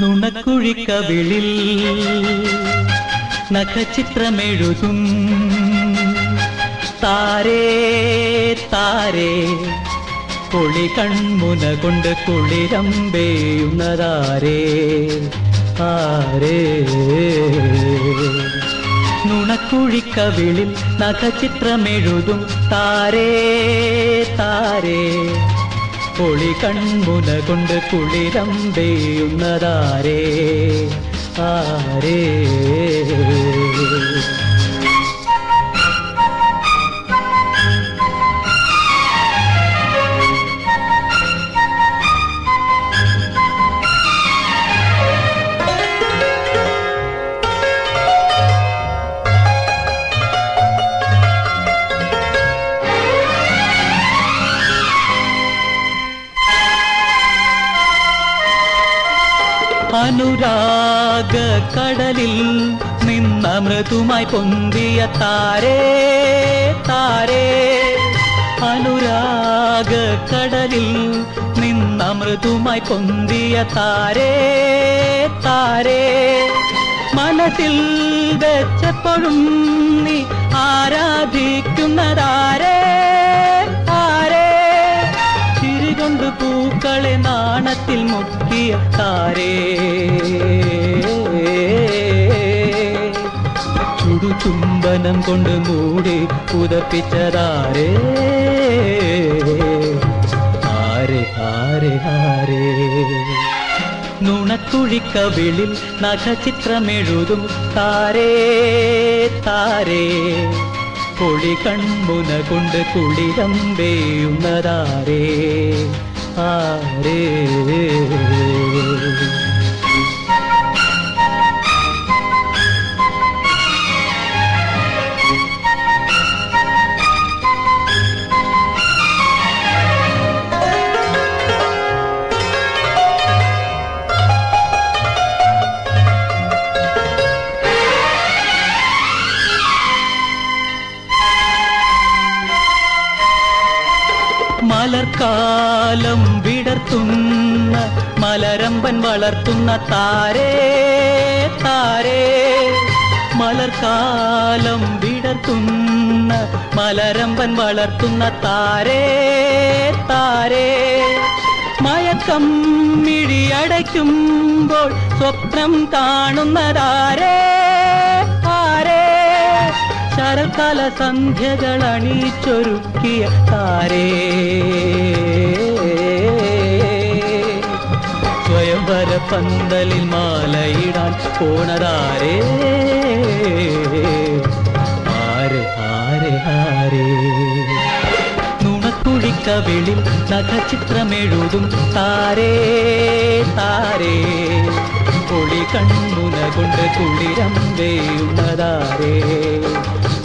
നുണക്കുഴിക്കവിളിൽ നഖചിത്രമെഴുതും. താരേ താരേ കുളി കൺമുന കൊണ്ട് കുളിരമ്പേയുന്നതാരേ ആരേ. നുണക്കുഴിക്കവിളിൽ നഖചിത്രമെഴുതും. താരേ താരേ പൊളി കൺമുന കൊണ്ട് കുളിരമ്പെയ്യുന്നതാരേ ആരേ? അനുരാഗ കടലിൽ നിന്ന മൃദുമായി പൊന്തിയ താരേ താരേ. അനുരാഗ കടലിൽ നിന്ന മൃദുമായി പൊന്തിയ താരേ താരേ. മനസ്സിൽ വെച്ചപ്പോഴും നീ ആരാധിക്കുന്നതാരേ മുക്കിയ താരേ ചുടുചുംബനം കൊണ്ട് മൂടി പുതപ്പിച്ചതാരേ. ആരെ ആരെ ആരേ. നുണക്കുഴിക്കവിളിൽ നഖചിത്രമെഴുതും താരേ താരേ. പൊളി കൺമുന കൊണ്ട് കുളിരമ്പേയുന്നതാരേ. ആരേ. മലർക്കാലം വിടർത്തുന്ന മലരമ്പൻ വളർത്തുന്ന താരേ താരേ. മലർക്കാലം വിടർത്തുന്ന മലരമ്പൻ വളർത്തുന്ന താരേ താരേ. മയക്കം മിഴിയടയ്ക്കുമ്പോൾ സ്വപ്നം കാണുന്നതാരേ അണിച്ചൊരുക്കിയ താരേ. സ്വയംവര പന്തലിൽ മാലയിടാൻ പോണതാരേ. ആരെ ആരെ ആരേ. നുണക്കുഴിക്കവിളിൽ നഖചിത്രമെഴുതും താരേ താരേ. പൊളി കണ്ണുന കൊണ്ട് കുളിരമ്പേയുന്നതാരേ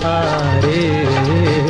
सहारे